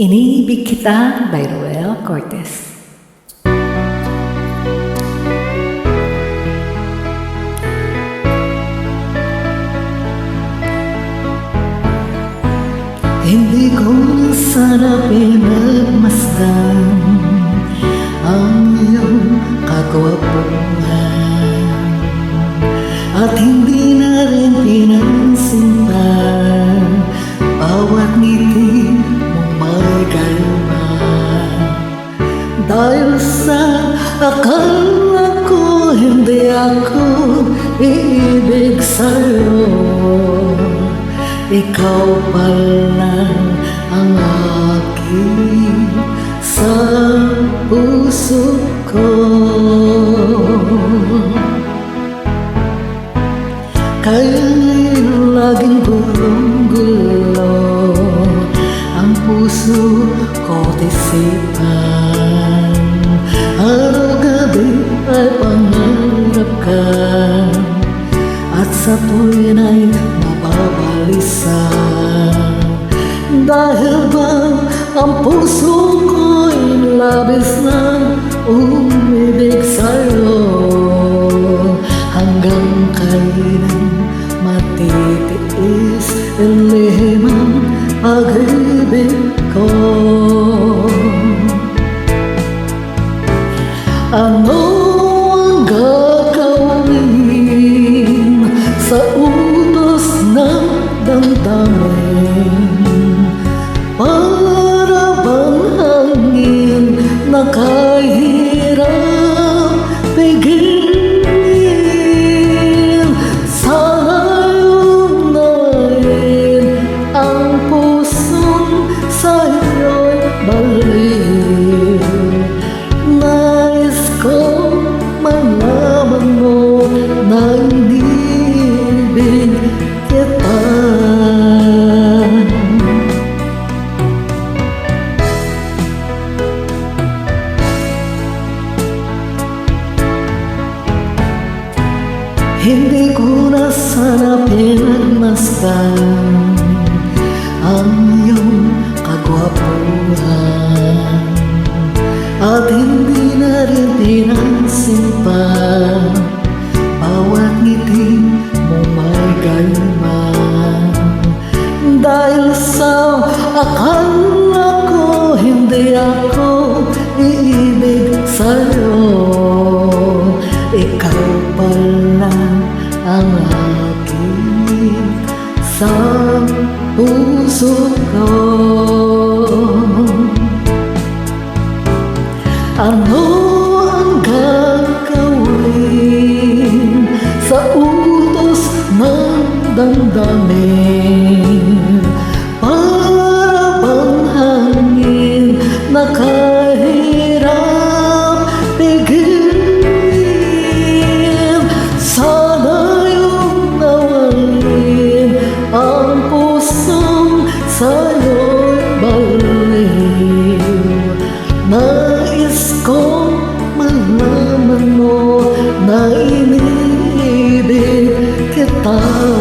Iniibig kita by Roel Cortez. Hindi ko na sana pinagmasdan Ang iyong kagwapuhan At hindi na rin pinansin Dahil sa akala ko Hindi ako iibig sa'yo. Ikaw pala ang aking sa puso ko. Kaya ngayon laging gulong-gulo Ang puso ko tisipan Araw-gabi ay pangarap ka. At sa tuwin ay mababalisan. Dahil ba ang puso ko'y labis na umibig sa'yo? Hanggang kailan matitiis ang pag-ibig ko Nais ko malaman mo na inibig Hindi ko na sana pinagmasdan Ang iyong kagwapuhan. At hindi na rin pinansin pa Bawat ngiti mo may galma Dahil sa akala ko Hindi ako iibig sa'yo. Ikaw pala puso Ano ang gagawin sa utos ng damdamin? Para bang hangin na kita